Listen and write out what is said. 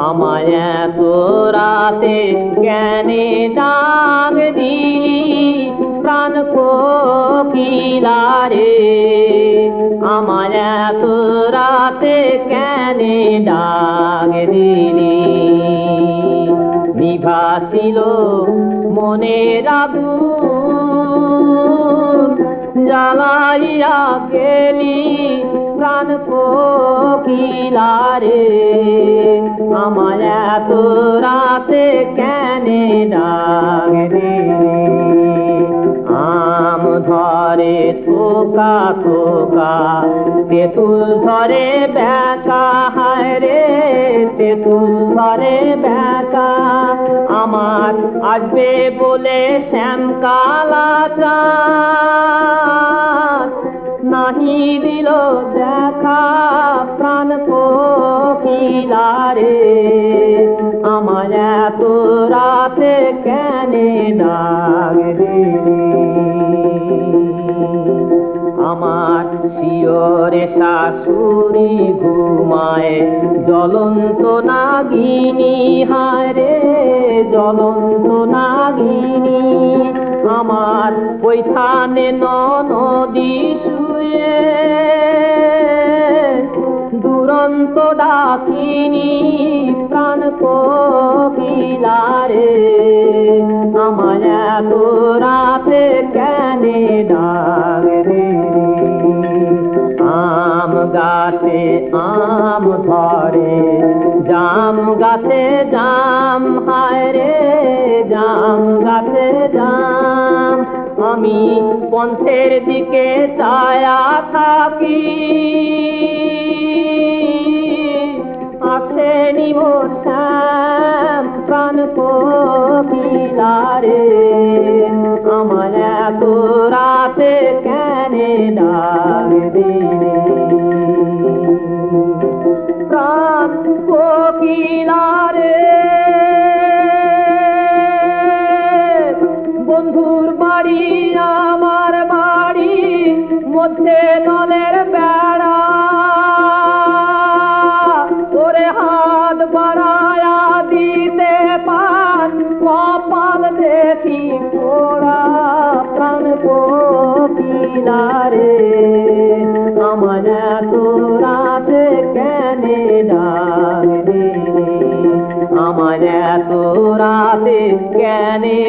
আমায় এত রাতে জ্ঞানে ডাক দিলি, প্রাণ কোকিলারে আমায় এত রাতে কেনে ডাক দিলি। নিভাসিল মনের আগুন, জ্বালাইয়া গেলি প্রাণ কোকিলারে আমার এত রাতে কেনে আম ধরে থোকা থোকা, তেঁতুল ধরে ব্যাকা হায় তেঁতুল ধরে ব্যাকা আমার আসবে বলে শ্যাম কালা এত রাতে কেনে আমার শিওরে শাশুড়ি ঘুমায়, জ্বলন্ত নাগিনী হারে জ্বলন্ত নাগিনী। আমার ওইখানে নদী শুয়ে, দুরন্ত ডাকিনি রাতে কেনে ডাক রে আম গাছে আম ধরে জাম গাছে জাম হায় রে জাম গাছে জাম আমি পন্থের দিকে ছায়া থাকি। আসেনি মোর শ্যাম প্রাণ কোকিলারে আমার এত রাতে কেনে ডাক দিলে প্রাণ কোকিলারে বন্ধুর বাড়ি, আমার বাড়ি, মধ্যে নলের বেড়া। ওরে হাত বাড়ায়া দিতে পান কপাল কোকিলারে আমার এত রাতে কেনে ডাক আমার এত রাতে কেনে